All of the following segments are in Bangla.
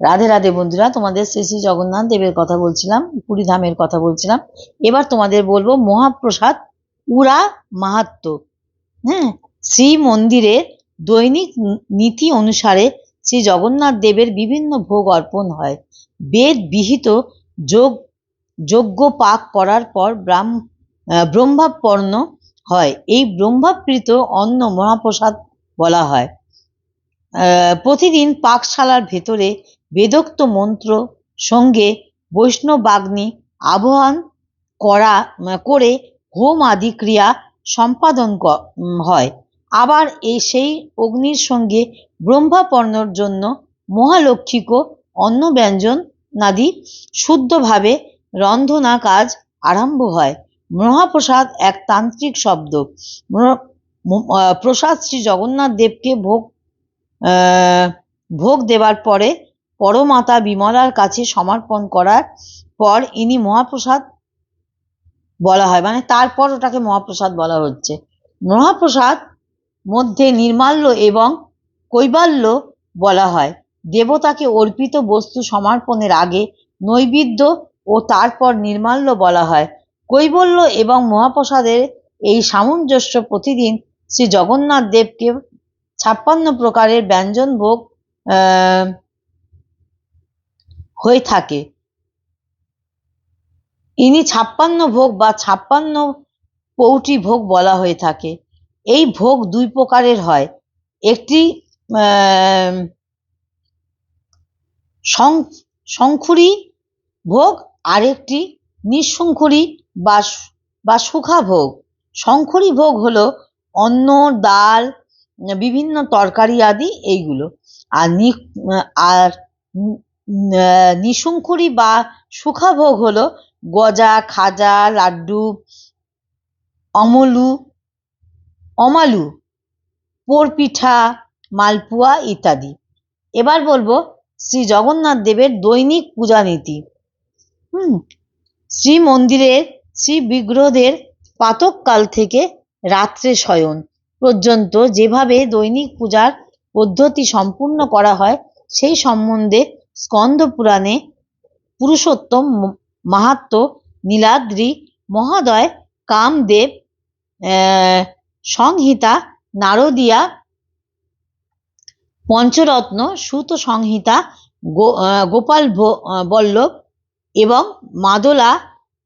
রাধে রাধে বন্ধুরা তোমাদের শ্রী শ্রী জগন্নাথ দেবের কথা বলছিলাম পুরী ধামের কথা বলছিলাম। এবার তোমাদের বলব মহাপ্রসাদ উড়া মাহাত্ম। হ্যাঁ শ্রী মন্দিরের দৈনিক নীতি অনুসারে শ্রী জগন্নাথ দেবের বিভিন্ন ভোগ অর্পণ হয়। বেদ বিহিত যোগ যজ্ঞ পাক করার পর ব্রাহ্ম আহ, ব্রহ্মাপন্ন হয়। এই ব্রহ্মাপ্রীত অন্ন মহাপ্রসাদ বলা হয়। প্রতিদিন পাকশালার ভেতরে বেদোক্ত মন্ত্র সঙ্গে বৈষ্ণবাগ্নি আবহান করা করে হোম আদি ক্রিয়া সম্পাদন হয়। আবার এই সেই অগ্নির সঙ্গে ব্রহ্মাপর্ণর জন্য মহালক্ষিক অন্ন ব্যঞ্জন নাদি শুদ্ধভাবে রন্ধনা কাজ আরম্ভ হয়। মহাপ্রসাদ এক তান্ত্রিক শব্দ। প্রসাদ শ্রী জগন্নাথ দেবকে ভোগ ভোগ দেওয়ার পরে পরমাতা বিমলার কাছে সমর্পণ করার পর ইনি মহাপ্রসাদ বলা হয়। মানে তারপর ওটাকে মহাপ্রসাদ বলা হচ্ছে। মহাপ্রসাদ মধ্যে নির্মাল্য এবং কৈবাল্য বলা হয়। দেবতাকে অর্পিত বস্তু সমর্পণের আগে নৈবেদ্য ও তারপর নির্মাল্য বলা হয়। কৈবল্য এবং মহাপ্রসাদের এই সামঞ্জস্য প্রতিদিন শ্রী জগন্নাথ দেবকে ছাপ্পান্ন প্রকারের ব্যঞ্জন ভোগ আহ, হয়ে থাকে। ইনি ছাপ্পান্ন ভোগ বা ছাপ্পান্ন পৌটি ভোগ বলা হয়ে থাকে। এই ভোগ দুই প্রকারের হয়। একটি শঙ্খুরি ভোগ, আরেকটি নিঃশঙ্খুরি বা বা সুখা ভোগ। শঙ্খুরি ভোগ হলো অন্ন, ডাল, বিভিন্ন তরকারি আদি এইগুলো। আর নি আর নিশঙ্কুরি বা সুখা ভোগ হলো গজা, খাজা, লাড্ডু, অমলু, অমালু পোরপিঠা মালপুয়া ইত্যাদি। এবার বলব শ্রী জগন্নাথ দেবের দৈনিক পূজা নীতি। হুম, শ্রী মন্দিরের, শ্রী বিগ্রহদের প্রাতঃকাল থেকে রাত্রে শয়ন পর্যন্ত যেভাবে দৈনিক পূজার পদ্ধতি সম্পূর্ণ করা হয়, সেই সম্বন্ধে স্কন্দ পুরাণে পুরুষোত্তম মাহাত্ম নীলাদ্রি মহাদয় কামদেব সংহিতা, নারদিয়া, পঞ্চরত্ন সুত সংহিতা গোপাল বল্লভ এবং মাদলা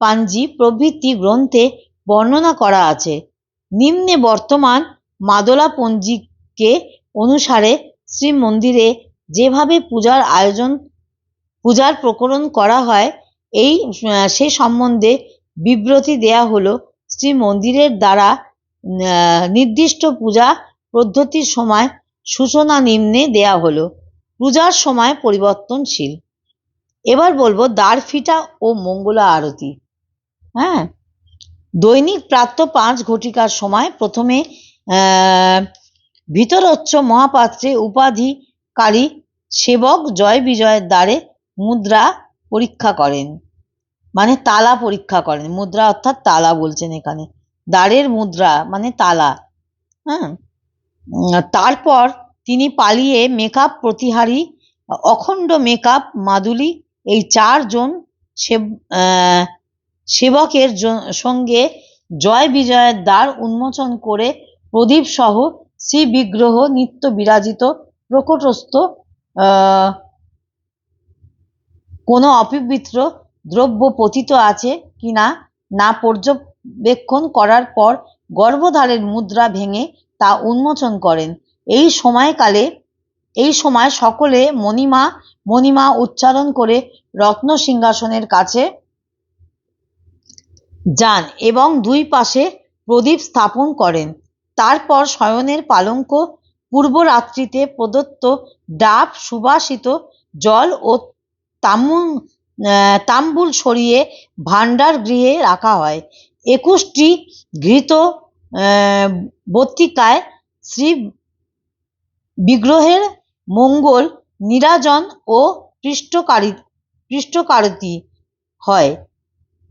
পাঞ্জি প্রভৃতি গ্রন্থে বর্ণনা করা আছে। নিম্নে বর্তমান মাদলা পঞ্জিকে অনুসারে শ্রী মন্দিরে যেভাবে পূজার আয়োজন, পূজার প্রকরণ করা হয়, এই সে সম্বন্ধে বিবৃতি দেয়া হলো। শ্রী মন্দিরের দ্বারা নির্দিষ্ট পূজা পদ্ধতির সময় সূচনা নিম্নে দেয়া হলো। পূজার সময় পরিবর্তনশীল। এবার বলব দ্বার ফিটা ও মঙ্গলা আরতি। হ্যাঁ দৈনিক প্রাপ্ত পাঁচ ঘটিকার সময় প্রথমে ভিতরোচ্চ মহাপাত্রে উপাধিকারী সেবক জয় বিজয়ের দ্বারে মুদ্রা পরীক্ষা করেন। মানে তালা পরীক্ষা করেন। মুদ্রা অর্থাৎ তালা বলছেন এখানে। দ্বারের মুদ্রা মানে তালা। হ্যাঁ? তারপর তিনি পালিয়ে মেকআপ প্রতিহারী, অখণ্ড মেকআপ মাদুলি এই চারজন সেবকের সঙ্গে জয় বিজয়ের দ্বার উন্মোচন করে প্রদীপ সহ শ্রী বিগ্রহ নিত্য বিরাজিত প্রকটস্থ কোনো অপবিত্র দ্রব্য পতিত আছে কিনা না পর্যবেক্ষণ করার পর গর্ভধারের মুদ্রা ভেঙে তা উন্মোচন করেন। এই সময়কালে, এই সময় সকলে মণিমা মণিমা উচ্চারণ করে রত্ন সিংহাসনের কাছে যান এবং দুই পাশে প্রদীপ স্থাপন করেন। তারপর শয়নের পালঙ্ক পূর্বরাত্রিতে প্রদত্ত ডাব সুবাসিত জল ও তাম্বুল সরিয়ে ভাণ্ডার গৃহে রাখা হয়। একুশটি ঘৃত বর্তিকায় শ্রী বিগ্রহের মঙ্গল, নিরাজন ও পৃষ্ঠকারী, পৃষ্ঠকারতি হয়।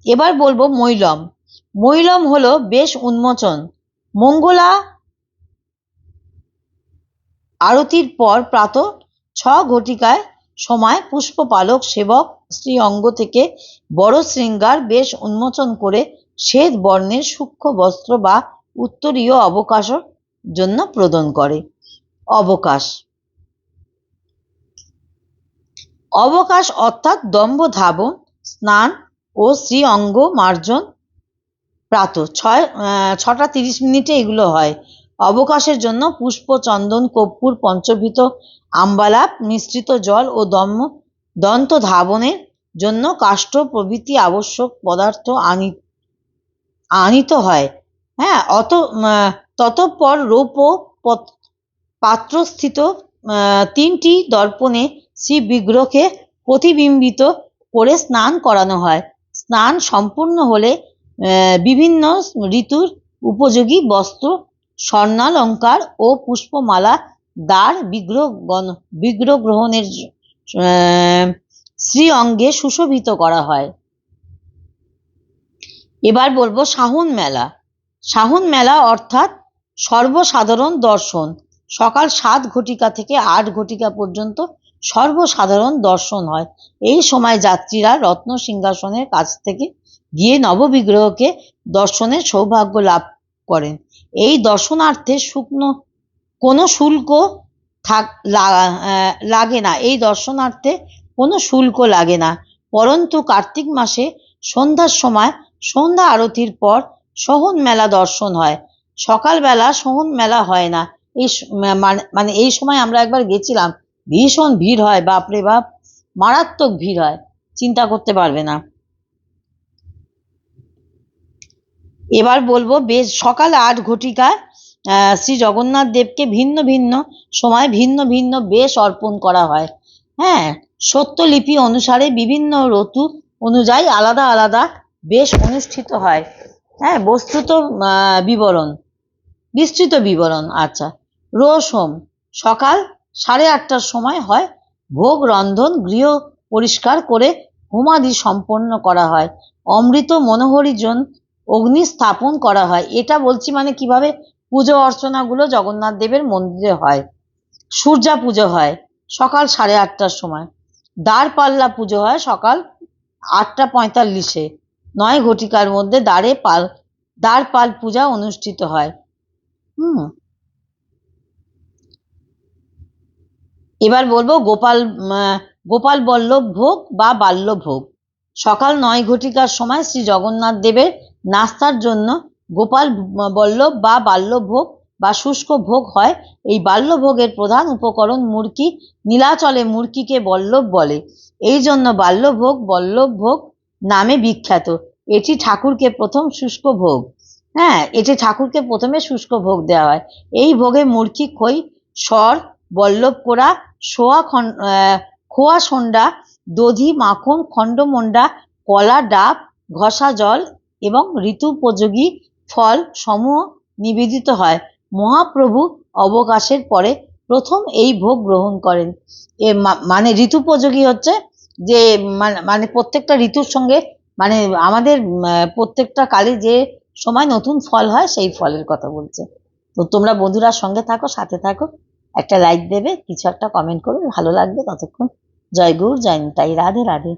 এবার বলব মৈলম। মৈলম হলো বেশ উন্মোচন। মঙ্গলা আরতির পর প্রাত ছ ঘটিকায় সময় পুষ্পপালক সেবক শ্রী অঙ্গ থেকে বড় শৃঙ্গার বেশ উন্মোচন করে শ্বেত বর্ণের সূক্ষ্ম বস্ত্র বা উত্তরীয় অবকাশের জন্য প্রদান করে। অবকাশ। অবকাশ অর্থাৎ দম্ভ ধাবন, স্নান ও শ্রী অঙ্গ মার্জন প্রাত। ছয় ছটা তিরিশ মিনিটে এগুলো হয়। অবকাশের জন্য পুষ্প চন্দন কর্পূর পঞ্চভৃত আম্বালাপ, মিশ্রিত জল ও দম্ভ দন্ত ধাবনের জন্য কাষ্ঠ প্রভৃতি আবশ্যক পদার্থ আনি, আনিত হয়। হ্যাঁ অত ততঃপর রৌপ্য পত- পাত্রস্থিত তিনটি দর্পণে শ্রী বিগ্রহকে প্রতিবিম্বিত করে স্নান করানো হয়। স্নান সম্পূর্ণ হলে বিভিন্ন ঋতুর উপযোগী বস্ত্র স্বর্ণালঙ্কার ও পুষ্পমালা দ্বার বিগ্রহ বিগ্রহ গ্রহণের শ্রী অঙ্গে সুশোভিত করা হয়। এবার বলব শাহুন মেলা। শাহুন মেলা অর্থাৎ সর্বসাধারণ দর্শন। সকাল সাত ঘটিকা থেকে আট ঘটিকা পর্যন্ত সর্বসাধারণ দর্শন হয়। এই সময় যাত্রীরা রত্ন সিংহাসনের কাছ থেকে গিয়ে নববিগ্রহকে দর্শনের সৌভাগ্য লাভ করেন। এই দর্শনার্থে শুকনো কোনো শুল্ক থাক লাগে না। এই দর্শনার্থে কোনো শুল্ক লাগে না। পরন্তু কার্তিক মাসে সন্ধ্যার সময় সন্ধ্যা আরতির পর সোহন মেলা দর্শন হয়। সকালবেলা সোহন মেলা হয় না। এই মানে- মানে এই সময় আমরা একবার গেছিলাম। ভীষণ ভিড় হয়। বাপরে বাপ, মারাত্মক ভিড় হয়। চিন্তা করতে পারবে না। এবার বলব, বেশ সকাল আট ঘটিকায় শ্রী জগন্নাথ দেবকে ভিন্ন ভিন্ন সময় ভিন্ন ভিন্ন বেশ অর্পণ করা হয়। হ্যাঁ সত্যলিপি অনুসারে বিভিন্ন ঋতু অনুযায়ী আলাদা আলাদা বেশ অনুষ্ঠিত হয়। হ্যাঁ বস্তুত বিবরণ, বিস্তৃত বিবরণ আচ্ছা। রোজ হোম সকাল সাড়ে আটটার সময় হয়। ভোগ, রন্ধন, গৃহ পরিষ্কার করে হোমাদি সম্পন্ন করা হয়। অমৃত মনোহরিজন অগ্নি স্থাপন করা হয়। এটা বলছি মানে কীভাবে? পুজো অর্চনাগুলো জগন্নাথ দেবের মন্দিরে হয়। সূর্যা পুজো হয় সকাল সাড়ে আটটার সময়। দ্বার পাল্লা পুজো হয় সকাল আটটা পঁয়তাল্লিশে। নয় ঘটিকার মধ্যে দ্বারে পাল, দ্বার পাল পূজা অনুষ্ঠিত হয়। হুম। এবার বলব গোপাল গোপাল বল্লভ ভোগ বা বাল্য ভোগ। সকাল নয় ঘটিকার সময় শ্রী জগন্নাথ দেবের নাস্তার জন্য গোপাল বল্লভ বা বাল্যভোগ বা শুষ্ক ভোগ হয়। এই বাল্যভোগের প্রধান উপকরণ মুরকি, নীলাচলে মুরকিকে বল্লভ বলে। এই জন্য বাল্যভোগ বল্লভ ভোগ নামে বিখ্যাত। এটি ঠাকুরকে প্রথম শুষ্ক ভোগ। হ্যাঁ এটি ঠাকুরকে প্রথমে শুষ্ক ভোগ দেওয়া হয়। এই ভোগে মুরকি, খই স্বর বল্লভ কোড়া সোয়া খোয়া সন্ডা, দধি, মাখন, খণ্ডমন্ডা, কলা, ডাব, ঘষা জল এবং ঋতুপযোগী ফল সমূহ নিবেদিত হয়। মহাপ্রভু অবকাশের পরে প্রথম এই ভোগ গ্রহণ করেন। এ মানে ঋতুপযোগী হচ্ছে যে মানে প্রত্যেকটা ঋতুর সঙ্গে মানে আমাদের প্রত্যেকটা কালে যে সময় নতুন ফল হয় সেই ফলের কথা বলছে। তো তোমরা বন্ধুরা সঙ্গে থাকো, সাথে থাকো। একটা লাইক দেবে, কিছু একটা কমেন্ট করবে, ভালো লাগবে। ততক্ষণ জয় গুরু, জয় নিতাই। রাধে রাধে।